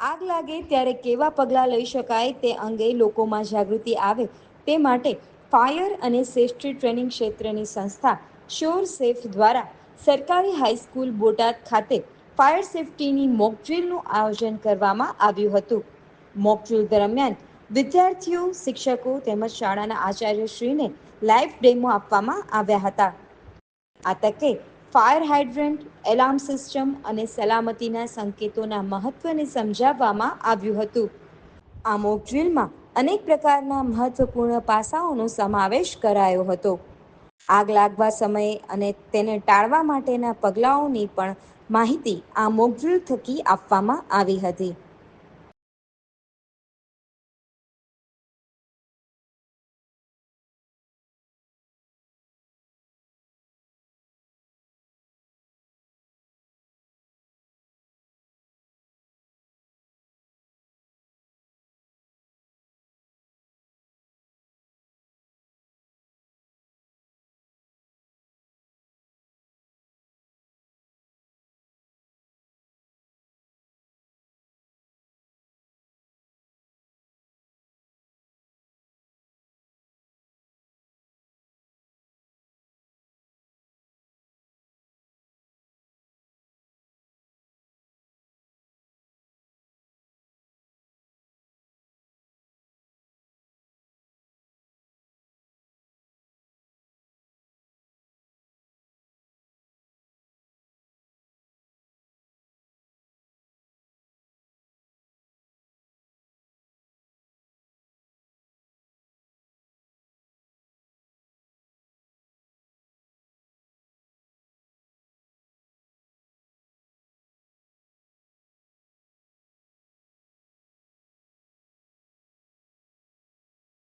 આગ લાગે ત્યારે કેવા પગલાં લઈ શકાય તે અંગે લોકોમાં જાગૃતિ આવે તે માટે ફાયર અને સેફ્ટી ટ્રેનિંગ ક્ષેત્રની સંસ્થા શ્યોર સેફ દ્વારા સરકારી હાઈસ્કૂલ બોટાદ ખાતે ફાયર સેફ્ટીની મોકડ્રીલનું આયોજન કરવામાં આવ્યું હતું. મોકડ્રીલ દરમિયાન વિદ્યાર્થીઓ, શિક્ષકો તેમજ શાળાના આચાર્યશ્રીને લાઈવ ડેમો આપવામાં આવ્યા હતા. આ તકે ફાયર હાઇડ્રન્ટ, એલાર્મ સિસ્ટમ અને સલામતીના સંકેતોના મહત્વને સમજાવવામાં આવ્યું હતું. આ મોક ડ્રિલમાં અનેક પ્રકારના મહત્વપૂર્ણ પાસાઓનો સમાવેશ કરાયો હતો. આગ લાગવા સમયે અને તેને ટાળવા માટેના પગલાઓની પણ માહિતી આ મોક ડ્રિલ થકી આપવામાં આવી હતી.